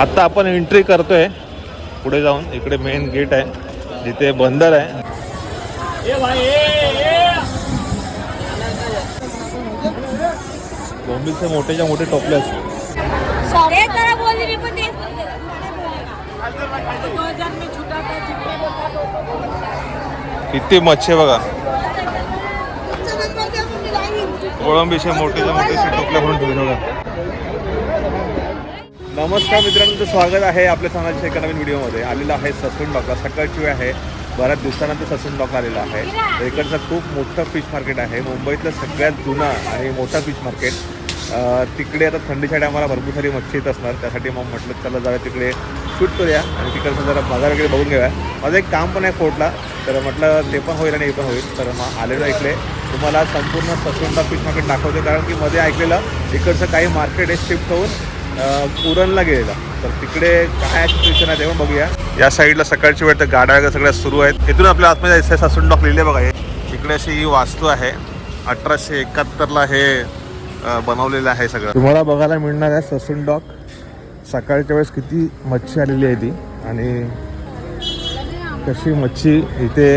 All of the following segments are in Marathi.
आत्ता आपण एंट्री करतोय. पुढे जाऊन इकडे मेन गेट आहे. जिथे बंदर आहे. बोंबीलचे मोठेच्या मोठे टोपले असतात एक जरा बोलली मी पण ते. किती मच्छी बघा. कोळंबीचे मोठेच्या मोठेचे टोपले भरून ठेवले. नमस्कार मित्रांनो तुमचं स्वागत आहे आपल्या चॅनलच्या एका नवीन व्हिडिओमध्ये. आलेला आहे ससून डॉकला सकाळची वेळ आहे. बऱ्याच दिवसानंतर ससून डॉक आलेला आहे. इकडचं खूप मोठं फिश मार्केट आहे. मुंबईतलं सगळ्यात जुना आणि मोठा फिश मार्केट तिकडे आता थंडीच्या टायमाला भरपूर सारी मच्छी येत असणार. त्यासाठी मग म्हटलं चला जरा तिकडे शूट करूया आणि तिकडचं जरा बाजार वगैरे बघून घेऊया. माझं एक काम पण आहे फोर्टला तर म्हटलं ते पण होईल आणि हे पण होईल. तर मग आलेलो इकडे. तुम्हाला संपूर्ण ससून डॉक फिश मार्केट दाखवते कारण की मध्ये ऐकलेलं इकडचं काही मार्केट आहे शिफ्ट होऊन पुरणला गेलेला. तर तिकडे काय सिच्युएशन आहे ते बघूया. या साईडला सकाळची वेळ तर गाड्या वगैरे सगळ्या सुरू आहेत. इथून आपल्या आतमध्ये एस एस असून डॉक लिहिले बघा हे. इकडे अशी ही वास्तू आहे. अठराशे एकाहत्तरला हे बनवलेलं आहे सगळं. तुम्हाला बघायला मिळणार आहे ससून डॉक सकाळच्या वेळेस किती मच्छी आलेली आहे ती. आणि कशी मच्छी इथे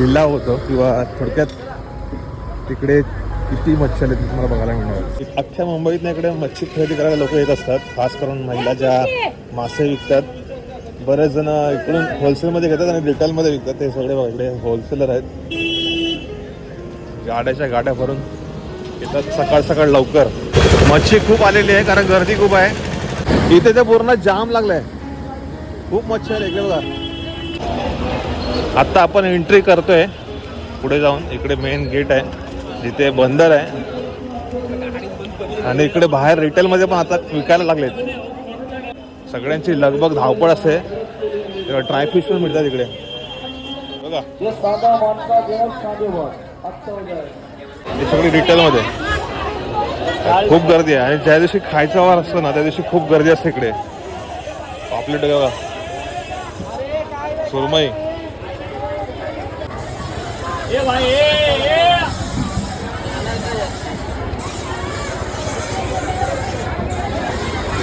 लिलाव होतो किंवा थोडक्यात तिकडे किती मच्छी आले तुम्हाला बघायला मिळणार? अख्ख्या मुंबईत इकडे मच्छी खरेदी करायला लोक येत असतात खास करून महिला ज्या मासे विकतात. बरेच जण इकडून होलसेलमध्ये घेतात आणि रिटेलमध्ये विकतात. ते सगळे इकडे होलसेलर आहेत. गाड्याच्या गाड्या भरून येतात सकाळ सकाळ लवकर. मच्छी खूप आलेली आहे कारण गर्दी खूप आहे. इथे ते पूर्ण जाम लागलाय. खूप मच्छी आली इकडे बघा. आत्ता आपण एंट्री करतोय. पुढे जाऊन इकडे मेन गेट आहे. जिथे बंदर आहे. आणि इकडे बाहेर रिटेलमध्ये पण आता विकायला लागलेत. सगळ्यांची लगबग धावपळ असते. ड्राय फिश पण मिळतात इकडे. बघा. हे सगळी रिटेलमध्ये खूप गर्दी आहे. आणि ज्या दिवशी खायचा वार असतो ना त्या दिवशी खूप गर्दी असते इकडे. पापलेट बघा. सुरमई.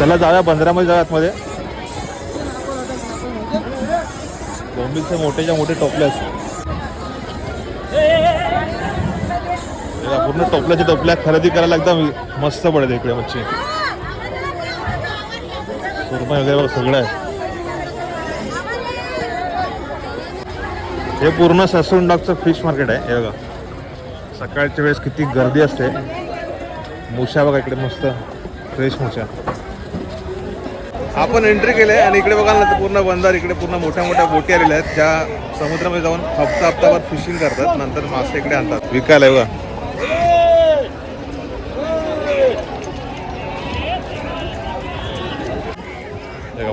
चला जाऊया बंदरामध्ये जाऊया आतमध्ये. बोंबीलचे मोठेच्या मोठे टोपले असतात पूर्ण टोपल्याच्या टोपल्या खरेदी करायला एकदम मस्त पडते इकडे मच्छी. सुरमई वगैरे सगळं आहे. हे पूर्ण ससून डॉगचं फिश मार्केट आहे हे बघा. सकाळच्या वेळेस किती गर्दी असते. मुशा बघा इकडे मस्त फ्रेश मुशा आपण एंट्री केली आहे आणि इकडे बघाल ना तर पूर्ण बंदर इकडे पूर्ण मोठ्या मोठ्या बोटी आलेल्या आहेत ज्या समुद्रामध्ये जाऊन हप्ता हप्ताभर फिशिंग करतात. नंतर मासे इकडे आणतात. विकायला बघा.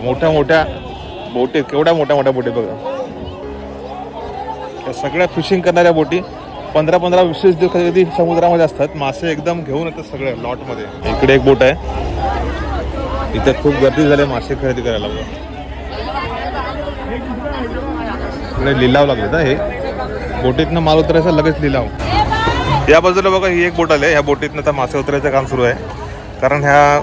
मोठ्या मोठ्या बोटी केवढ्या मोठ्या मोठ्या बोटी बघा. त्या सगळ्या फिशिंग करणाऱ्या बोटी पंधरा पंधरा वीस वीस दिवस कधी समुद्रामध्ये असतात. मासे एकदम घेऊन येतात सगळ्या लॉटमध्ये इकडे एक बोट आहे. इथे खूप गर्दी झाली मासे खरेदी करायला इकडे लिलाव लागले ना हे. बोटीतनं माल उतरायचा लगेच लिलाव. या बाजूला बघा ही एक बोट आली आहे. ह्या बोटीतनं आता मासे उतरायचं काम सुरू आहे. कारण ह्या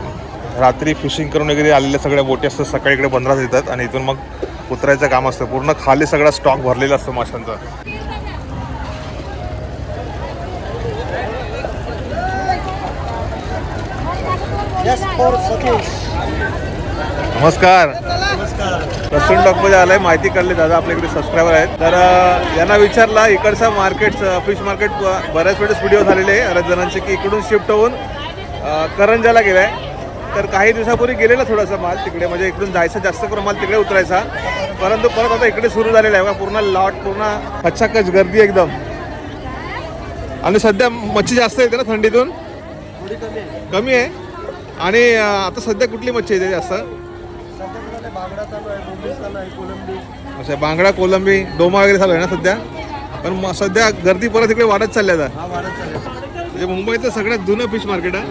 रात्री फिशिंग करून वगैरे आलेल्या सगळ्या बोटी असतात सकाळी इकडे बंदरात येतात आणि इथून मग उतरायचं काम असतं. पूर्ण खाली सगळा स्टॉक भरलेला असतो माशांचा. नमस्कार. रसून डॉकमध्ये आलाय माहिती काढली दादा आपल्याकडे सबस्क्रायबर आहेत. तर यांना विचारला इकडचा मार्केट फिश मार्केट बऱ्याच वेळेस व्हिडिओ झालेले आहे. बऱ्याच जणांचे की इकडून शिफ्ट होऊन करंजाला गेलाय. तर काही दिवसापूर्वी गेलेला थोडासा माल तिकडे म्हणजे इकडून जायचा जास्त करून माल तिकडे उतरायचा. परंतु परत आता इकडे सुरू झालेला आहे. पूर्ण लॉट पूर्ण खचाखच गर्दी एकदम. आणि सध्या मच्छी जास्त येते ना थंडीतून? कमी आहे? आणि आता सध्या कुठली मच्छी येते जास्त? अच्छा बांगडा कोलंबी डोमा वगैरे चालू आहे ना सध्या? पण सध्या गर्दी परत इकडे वाढत चालली आता. म्हणजे मुंबईतलं सगळ्यात जुनं फिश मार्केट आहे.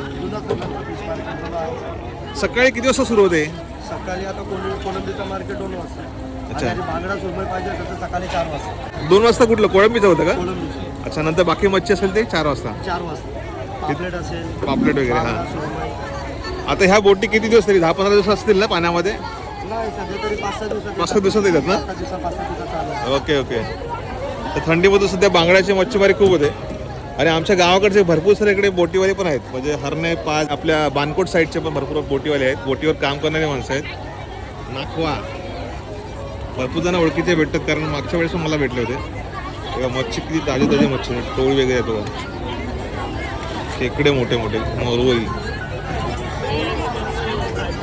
सकाळी किती वाजता सुरू होते? सकाळी आता कोलंबी कोलंबीचं मार्केट दोन वाजता. अच्छा. आणि बांगडा सुरमई पाहिजे तर सकाळी चार वाजता. दोन वाजता कुठलं? कोळंबीचं होतं का? अच्छा नंतर बाकी मच्छी असेल ते चार वाजता. चार वाजता. पापलेट असेल पापलेट वगैरे हां. आता ह्या बोटी किती दिवस तरी? दहा पंधरा दिवस असतील ना पाण्यामध्ये? पाच सहा दिवसात येतात ना. Okay okay. तर थंडीमध्ये सध्या बांगड्याची मच्छीमारी खूप होते. आणि आमच्या गावाकडचे भरपूर सारे इकडे बोटीवाले पण आहेत. म्हणजे हरणे पाच आपल्या बानकोट साईडचे पण भरपूर बोटीवाले आहेत. बोटीवर काम करणारे माणसं आहेत. नाखवा. भरपूर जण ओळखीचे भेटतात कारण मागच्या वेळेस मला भेटले होते. तेव्हा मच्छी किती ताजी ताजी मच्छी. टोळी वगैरे आहेत बघा खेकडे मोठे मोठे मोरवई.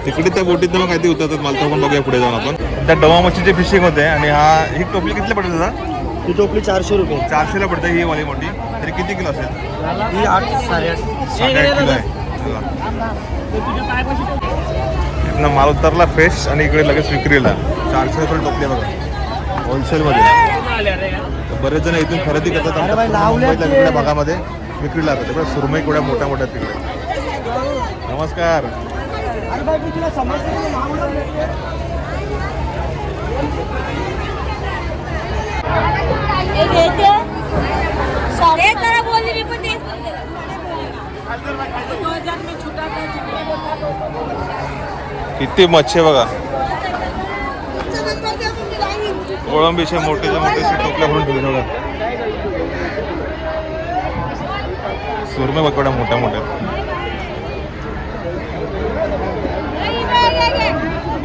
तिकडे त्या बोटीत मग काहीतरी उतरतात. मला तर पण बघूया पुढे जाऊन आपण. त्या डवा मच्छीचे फिशिंग होते आणि हा ही टोपली कितीला पडते दादा? ही टोपली चारशे रुपये. चारशेला पडते ही वाली मोठी. तरी किती किलो असेल? ही आठ साडेआठ साडेआठ किलो आहे. माल उतरला फ्रेश आणि इकडे लगेच विक्रीला. चारशे रुपये टोपली बघा. होलसेलमध्ये तर बरेच जण इथून खरेदी करतात भागामध्ये. विक्रीला जातात सुरमई केवढ्या मोठ्या मोठ्या तिकडे. नमस्कार. अरे बाई मी तुला समजते? हे बोलली मी पण तेच. किती मच्छी आहे बघा. कोळंबीचे मोठे मोठे टोपल्या भरून ठेवले बघा सुरमई बघ मोठ्या मोठ्या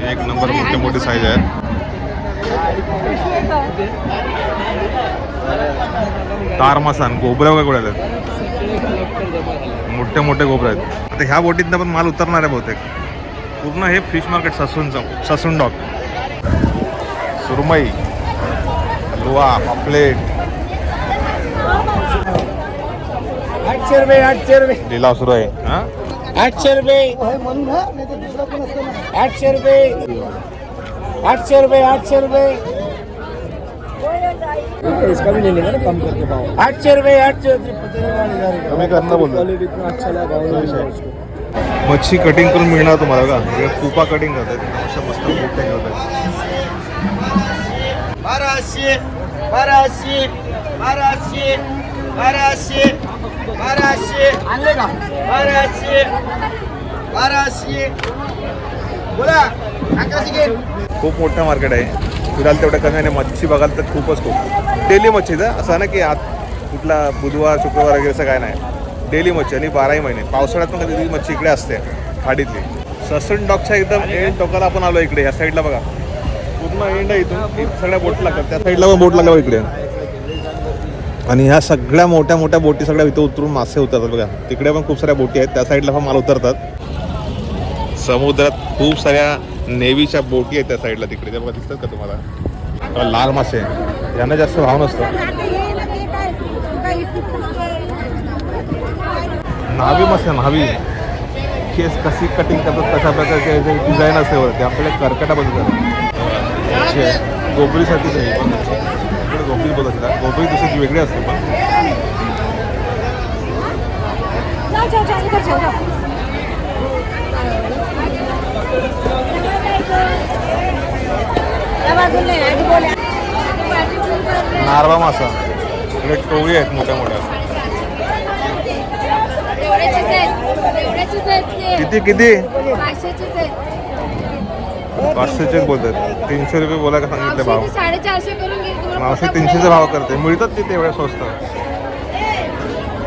एक नंबर मोठे मोठे साईज आहेत. तार मसान गोबऱ्या वगैरे आहेत? मोठे मोठे गोबरे आहेत. आता ह्या बोटीतनं पण माल उतरणार आहे बहुतेक. पूर्ण हे फिश मार्केट ससूनचं ससून डॉक सुरमई हलवा पापलेट. आठशे रुपये आठशे रुपये. लिलाव सुरू आहे हा? आठशे रुपये. आठशे रुपये. आठशे रुपये आठशे रुपये. इसका भी ले लेंगे ना कम करके भाव आठशे रुपये आठशे रुपये. कमी करना बोलतो. क्वालिटी इतना अच्छा लगा उसको मच्छी कटिंग करून मिळणार तुम्हाला का हे कुपा कटिंग करतात अशा मस्त मोठ्या होतात बाराशे बाराशे बाराशे बाराशे. बाराशे. आणले का? बाराशे. बाराशे. बोला. अकराशे घे. खूप मोठं मार्केट आहे. फिराल तेवढं कमी आणि मच्छी बघाल तर खूपच खूप. डेली मच्छीचं असं ना की आत कुठला बुधवार शुक्रवार वगैरे असं काय नाही. डेली मच्छी आणि बाराही महिने. पावसाळ्यात पण कधी मच्छी इकडे असते. खाडीतली. ससून डॉकच्या एकदम एंड टोकाला आपण आलो इकडे. या साईडला बघा. पूर्ण एंड आहे इथून. इथं सगळ्या बोट लागतात. त्या साईडला पण बोट लागल्या बघा इकडे. आणि ह्या सगळ्या मोठ्या मोठ्या बोटी सगळ्या इथं उतरून मासे उतरतात बघा. तिकडे पण खूप साऱ्या बोटी आहेत. त्या साईडला पण माल उतरतात. समुद्रात खूप साऱ्या नेव्हीच्या बोटी आहेत त्या साईडला तिकडे. त्या बघा दिसतात का तुम्हाला? लाल मासे. यांना जास्त भाव नसतो. नावी मासे नावी केस कशी कटिंग करतात कशा प्रकारचे डिझाईन असते वरती ते आपल्याला कर्कटा बघितलं गोबरीसाठीच आहे गोबरी दुसरी वेगळी असते. पण. नारवा मासा. इकडे टोळी आहेत मोठ्या मोठ्या. किती किती? पाचशेचीच बोलतात. तीनशे रुपये बोला का सांगितले भाव? साडेचारशे करून मावशी तीनशेचा भाव करते. मिळतात तिथे एवढ्या स्वस्त.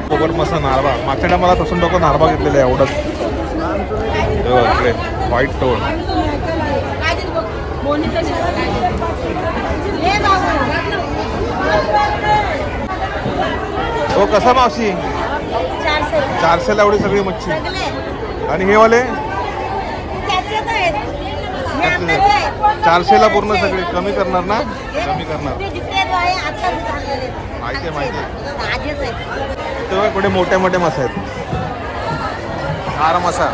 कोबर मसा नारवा मागच्या टायमाला तसून डोकं नारवा घेतलेलं आहे एवढंच. व्हाईट टोळ. हो कसा मावशी? चारशे. चारशेला एवढी सगळी मच्छी. आणि हे वाले त्याचेच आहेत. हे आपल्याच आहेत. चारशेला पूर्ण सगळे. कमी करणार ना? कमी करणार. माहिती आहे, माहिती आहे. तेव्हा कुठे मोठ्या मोठ्या मासे आहेत. हार मासा.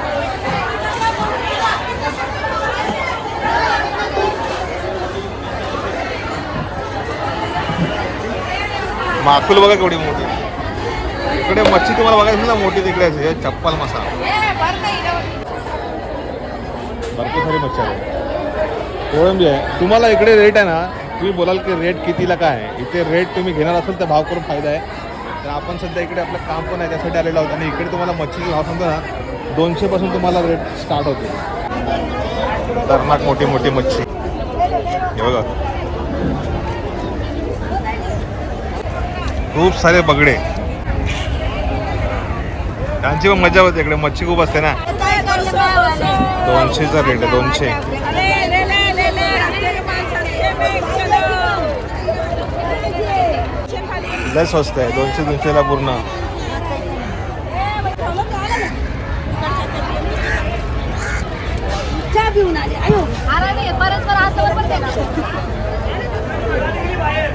माकुल बघा केवढी मोठी. इकडे मच्छी तुम्हाला बघायची ना मोठी तिकडे चप्पल मासा. भरपूर सारी मच्छी आहे कोळंबी आहे. तुम्हाला इकडे रेट आहे ना तुम्ही बोलाल की रेट कितीला काय आहे? इथे रेट तुम्ही घेणार असाल तर भाव करून फायदा आहे. तर आपण सध्या इकडे आपलं काम पण आहे त्यासाठी आलेलो आहोत. आणि इकडे तुम्हाला मच्छीचे भाव समजा ना दोनशेपासून तुम्हाला रेट स्टार्ट होते खतरनाक मोठी मोठी मच्छी. हे बघा. खूप सारे बगडे. त्यांची पण मजा होते इकडे. मच्छी खूप असते ना. दोनशेचा रेट आहे दोनशे. लय स्वस्त आहे. दोनशे दोनशेला पूर्ण.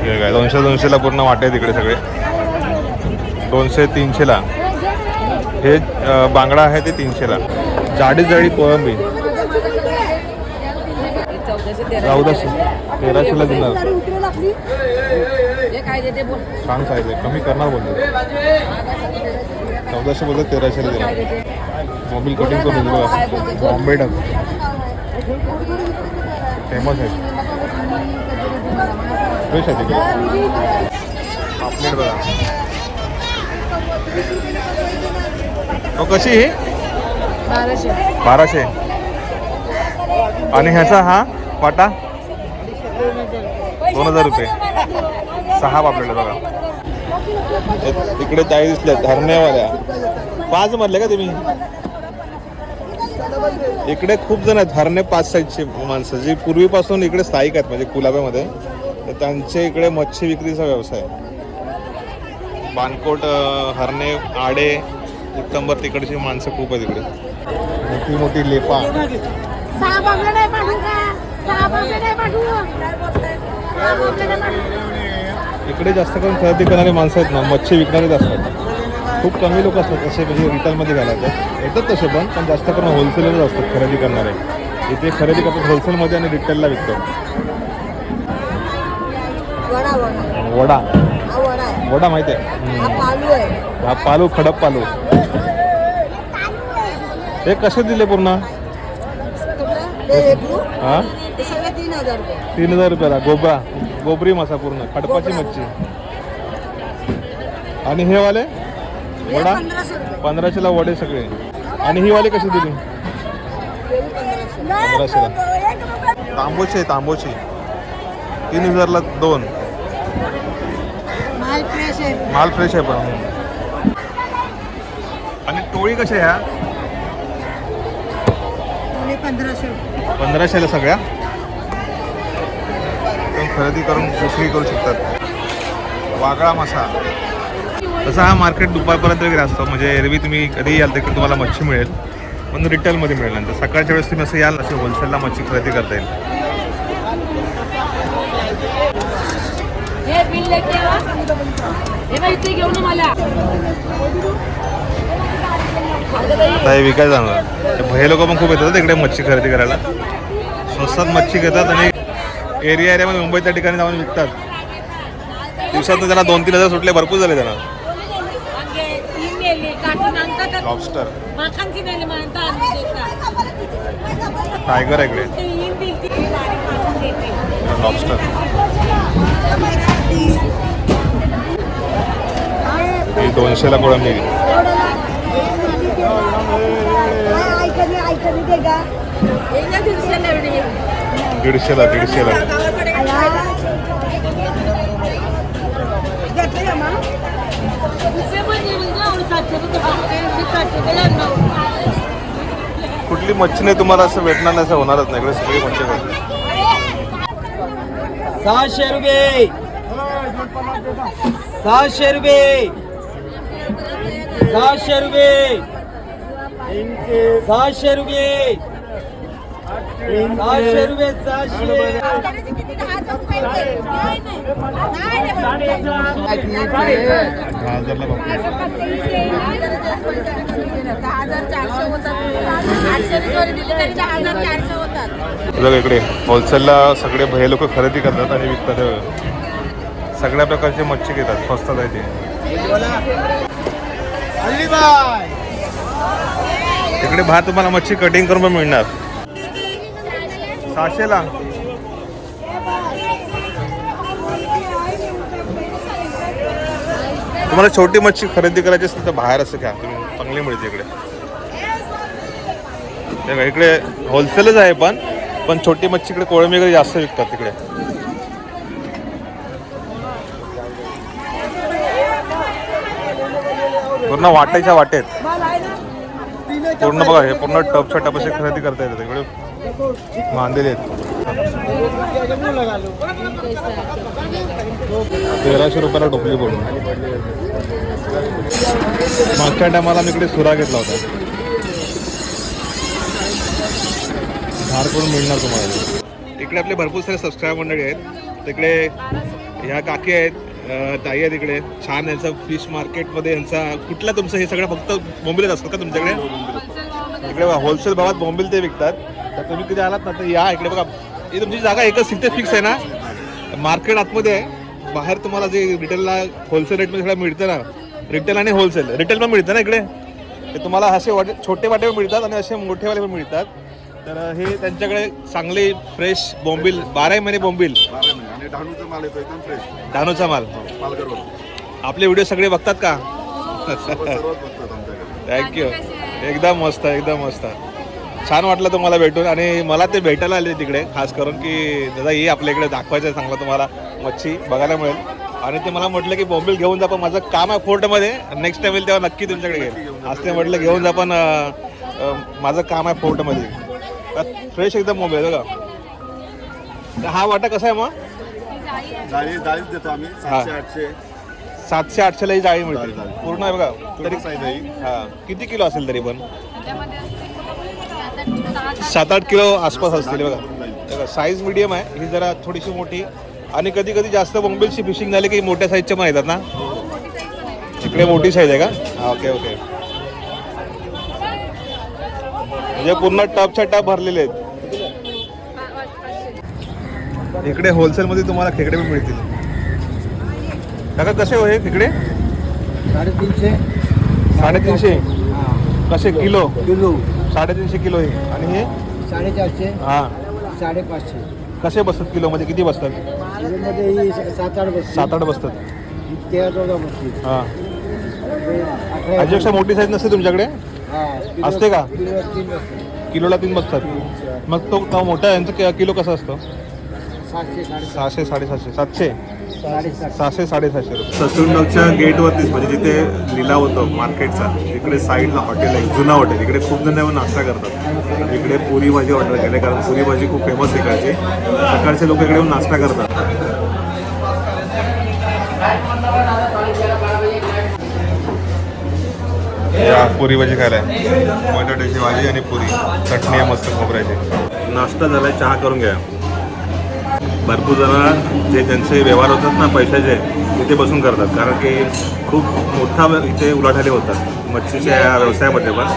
हे दोनशे दोनशेला पूर्ण वाटे आहेत इकडे सगळे. दोनशे तीनशेला. हे बांगडा आहे ते तीनशेला. जाडी जाडी कोळंबी. चौदाशे तेराशेला देणार. साईज आहे कमी करणार बोलतो चौदाशे बोलतो तेराशेला देणार. मोबाईल कटिंग करून दिलं. बॉम्बे डक फेमस आहे. फ्रेश आहे तिकडे. पापलेट बघा. कशी ही? बाराशे. आणि ह्याचा हा वाटा दोन हजार रुपये. सहा पापलेट बघा. इकडे ताई दिसल्या धरण्यावाल्या पाच म्हणले का तुम्ही? इकडे खूप जण आहेत हरणे पाच साईडचे माणसं जी पूर्वीपासून इकडे स्थायिक आहेत म्हणजे कुलाब्यामध्ये. तर त्यांचे इकडे मच्छी विक्रीचा व्यवसाय बानकोट हरणे आडे उत्तंबर तिकडची माणसं खूप आहेत इकडे. मोठी मोठी लेपा. सहा इकडे जास्त करून खरेदी करणारे माणसं आहेत ना मच्छी विकणारेच असतात. खूप कमी लोक असतात तसे म्हणजे रिटेलमध्ये घालायचे. येतात तसे पण पण जास्त करून होलसेलच असतात खरेदी करणारे. इथे खरेदी करतात होलसेलमध्ये आणि रिटेलला विकतात वडा वडा. माहिती आहे? हा. पालू खडप पालू हे कसे दिले पूर्ण? हा तीन हजार रुपयाला. गोबरा. गोबरी मासा पूर्ण खडपाची. मच्छी. आणि हे वाले? वडा? पंधराशेला वडे सगळे. आणि ही वाली कशी दिली? पंधराशेला. तांबोची आहे तांबोची. तीन हजारला दोन. माल फ्रेश आहे. माल फ्रेश आहे पण. आणि टोळी कशा ह्या पंधराशे. पंधराशेला सगळ्या? खरेदी करून विक्री करू शकतात. वागळा मासा. तसा हा मार्केट दुपारपर्यंत वगैरे असतो. म्हणजे एरवी तुम्ही कधी याल तिकडे तुम्हाला मच्छी मिळेल. पण रिटेलमध्ये मिळेल. नंतर सकाळच्या वेळेस तुम्ही असं याल असे होलसेलला मच्छी खरेदी करता येईल. हे. हे हे विकायला जाणार. हे लोक पण खूप येतात तिकडे मच्छी खरेदी करायला. स्वस्तात मच्छी घेतात आणि एरिया एरियामध्ये मुंबईत त्या ठिकाणी जाऊन विकतात. दिवसातून त्यांना दोन तीन हजार सुटले भरपूर झाले त्यांना लॉबस्टर टायगर आहे ते येईन ती ती लॉबस्टर ही दोनशेला कोळंबी दीडशेला दीडशेला. कुठली मच्छी नाही तुम्हाला असं भेटणार नाही असं होणारच नाही. इकडे सगळी मच्छी सहाशे रुपये. सहाशे रुपये. सहाशे रुपये. सहाशे रुपये. सहाशे रुपये सहाशे बघा इकडे होलसेलला सगळे भय लोक खरेदी करतात आणि विकतात. सगळ्या प्रकारचे मच्छी घेतात स्वस्तात आहे ते. इकडे भात तुम्हाला मच्छी कटिंग करून पण मिळणार. सहाशेला तुम्हाला छोटी मच्छी खरेदी करायची असेल तर बाहेर असं घ्या. तुम्ही चांगली मिळते इकडे. इकडे होलसेलच आहे पण पण छोटी मच्छी इकडे कोळंबी वगैरे जास्त विकतात तिकडे. पूर्ण वाटायच्या वाटेत. पूर्ण बघा हे पूर्ण टपच्या टप असे खरेदी करता येतात इकडे. मांदेले तेराशे रुपयाला टोपली पडून. मागच्या टायमाला मी इकडे सुरा घेतला होता. धार करून मिळणार तुम्हाला. इकडे आपले भरपूर सारे सबस्क्राईब मंडळी आहेत. तिकडे ह्या काकी आहेत ताई आहेत इकडे. छान यांचा फिश मार्केटमध्ये यांचा कुठला तुमचं हे सगळं फक्त बोंबिलच असतात का तुमच्याकडे? इकडे होलसेल भावात बोंबिल ते विकतात. तर तुम्ही कधी आलात ना तर या इकडे बघा. ही तुमची जागा एकच इथे फिक्स आहे ना. मार्केट आतमध्ये आहे. बाहेर तुम्हाला जे रिटेलला होलसेल रेटमध्ये सगळं मिळतं ना. रिटेल आणि होलसेल रिटेल पण मिळतं ना इकडे? ते तुम्हाला असे वाटे छोटे वाटे पण मिळतात आणि असे मोठेवाले पण मिळतात. तर हे त्यांच्याकडे चांगले फ्रेश बोंबिल बाराही महिने बोंबिल. बारा महिने. आणि डहाणूचा माल येतो एकदम फ्रेश धानोचा माल. पालघरवरून. आपले व्हिडिओ सगळे बघतात का? थँक्यू एकदम मस्त एकदम मस्त. छान वाटलं तुम्हाला भेटून आणि मला ते भेटायला आले तिकडे खास करून की दादा ये आपल्या इकडे दाखवायचं आहे चांगलं तुम्हाला. मच्छी बघायला मिळेल. आणि ते मला म्हटलं की बॉम्बिल घेऊन जा पण माझं काम आहे फोर्टमध्ये नेक्स्ट टाइम येईल तेव्हा नक्की तुमच्याकडे घेईल आज ते म्हटलं घेऊन जा पण माझं काम आहे फोर्टमध्ये फ्रेश एकदम बॉम्बे बघा. हा वाटा कसा आहे मग? देतो आम्ही. सातशे आठशे. सातशे आठशेला ही जाळी मिळते. पूर्ण आहे बघा. तरी ही. हा. किती किलो असेल तरी पण? सात आठ किलो आसपास असतील बघा. बघा साईज मिडियम आहे. ही जरा थोडीशी मोठी. आणि कधी कधी जास्त बोंबिलची फिशिंग झाली की मोठ्या साईजच्या पण येतात ना? इकडे मोठी साईज आहे का? ओके ओके म्हणजे पूर्ण टपच्या टप भरलेले आहेत. इकडे होलसेलमध्ये तुम्हाला खेकडे पण मिळतील. काका कसे हो हे खेकडे? साडेतीनशे. साडेतीनशे. कसे? किलो? किलो. साडेतीनशे किलो हे आणि हे? साडेचारशे. हा. साडेपाचशे. कसे बसतात किलो? मध्ये किती बसतात? ही सात आठ बसते सात आठ बसतात. तेरा चौदा बसते हा. अठरा याच्यापेक्षा मोठी साईज नसते तुमच्याकडे? हा. किलो- असते का? तीन किलोला तीन बसतात. मग तो तो मोठा यांचा कि- किलो कसा असतो? सातशे साडेसात सहाशे साडेसातशे सातशे. सहाशे साडेसातशे रुपये. ससूनडॉकच्या गेटवरतीच म्हणजे जिथे लिलाव होतो मार्केटचा इकडे साईडला हॉटेल आहे जुना हॉटेल. इकडे खूप जण येऊन नाश्ता करतात. इकडे पुरी भाजी ऑर्डर केले कारण पुरी भाजी खूप फेमस इकडची. सकाळचे लोक इकडे येऊन नाश्ता करतात. या पुरी भाजी खायला बटाट्याची भाजी आणि पुरी. चटणी आहे मस्त खोबऱ्याची. नाश्ता झालाय चहा करून घ्या. भरपूर जण जे त्यांचे व्यवहार होतात ना पैशाचे तिथे बसून करतात. कारण की खूप मोठा इथे उलाढाले होतात मच्छीच्या या व्यवसायामध्ये. पण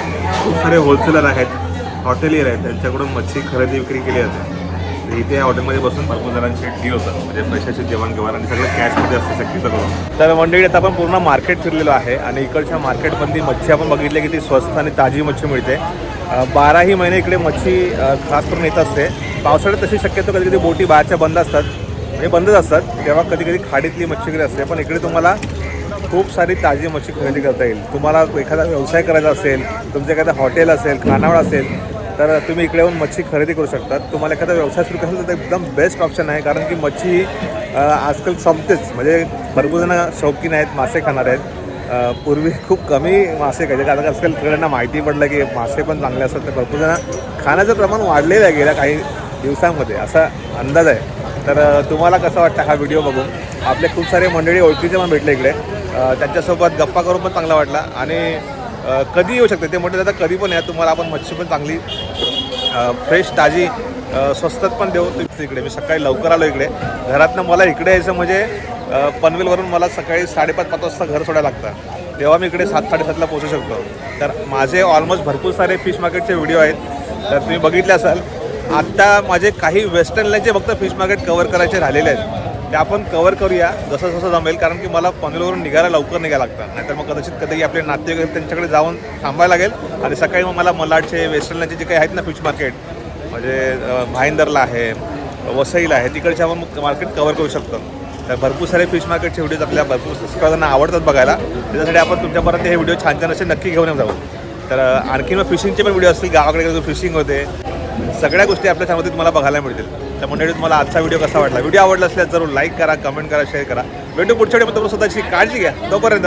खूप सारे होलसेलर आहेत हॉटेलियर आहेत त्यांच्याकडून मच्छी खरेदी विक्री केली जाते. म्हणजे इथे या हॉटेलमध्ये बसून भरपूर जणांचे डील होतात म्हणजे पैशाची देवाणघेवाण आणि सगळं कॅशमध्ये असते शक्यतो करून. तर मंडळी आता आपण पूर्ण मार्केट फिरलेलो आहे आणि इकडच्या मार्केटमधली मच्छी आपण बघितली की ती स्वस्त आणि ताजी मच्छी मिळते. बाराही महिने इकडे मच्छी खास करून येत असते. पावसाळ्यात तशी शक्यतो कधी कधी बोटी बाहेरच्या बंद असतात. म्हणजे बंदच असतात. तेव्हा कधी कधी खाडीतली मच्छी वगैरे असते. पण इकडे तुम्हाला खूप सारी ताजी मच्छी खरेदी करता येईल. तुम्हाला एखादा व्यवसाय करायचा असेल तुमचं एखादं हॉटेल असेल खानावळ असेल तर तुम्ही इकडे येऊन मच्छी खरेदी करू शकता तुम्हाला एखादा व्यवसाय सुरू करायचा तर एकदम बेस्ट ऑप्शन आहे कारण की मच्छी ही, आजकाल संपतेच. म्हणजे भरपूर जण शौकीन आहेत मासे खाणार आहेत. पूर्वी खूप कमी मासे खायचे कारण आजकाल सगळ्यांना माहिती पडलं की मासे पण चांगले असतात. तर भरपूर जण खाण्याचं प्रमाण वाढलेलं आहे गेल्या काही दिवसांमध्ये असा अंदाज आहे. तर तुम्हाला कसं वाटतं हा व्हिडिओ बघून? आपले खूप सारे मंडळी ओळखीचे पण भेटले इकडे. त्यांच्यासोबत गप्पा करून पण चांगला वाटला. आणि कधी येऊ शकते? ते म्हटलं आता कधी पण या तुम्हाला आपण मच्छी पण चांगली फ्रेश ताजी स्वस्तात पण देऊ तुम्ही इकडे. मी सकाळी लवकर आलो इकडे. घरातनं मला इकडे यायचं म्हणजे पनवेलवरून मला सकाळी साडेपाच पाच वाजता घर सोडायला लागतं. तेव्हा मी इकडे सात साडेसातला पोहोचू शकतो. तर माझे ऑलमोस्ट भरपूर सारे फिश मार्केटचे व्हिडिओ आहेत. तर तुम्ही बघितले असाल आत्ता माझे काही वेस्टर्नला जे फक्त फिश मार्केट कवर करायचे राहिलेले आहेत ते आपण कवर करूया जसं जसं जमेल. कारण की मला पनवेलवरून निघायला लवकर निघायला लागतं. नाहीतर मग कदाचित कधी आपले नाते वगैरे त्यांच्याकडे जाऊन थांबायला लागेल. आणि सकाळी मग मला मलाडचे वेस्टर्नचे जे काही आहेत ना फिश मार्केट म्हणजे भाईंदरला आहे वसईला आहे तिकडचे आपण मग मार्केट कवर करू शकतो. तर भरपूर सारे फिश मार्केटचे व्हिडिओज आपल्या भरपूर सगळ्यांना आवडतात बघायला. त्याच्यासाठी आपण तुमच्यापर्यंत हे व्हिडिओ छान छान असे नक्की घेऊन जाऊ. तर आणखी मग फिशिंगचे पण व्हिडिओ असतील. गावाकडे फिशिंग होते. सगळ्या गोष्टी आपल्या चॅनलमध्ये तुम्हाला बघायला मिळतील. तर मंडळी तुम्हाला आजचा व्हिडिओ कसा वाटला? व्हिडिओ आवडला असल्यास जरूर लाईक करा कमेंट करा शेअर करा. भेटू पुढच्या व्हिडिओमध्ये स्वतःची काळजी घ्या. तोपर्यंत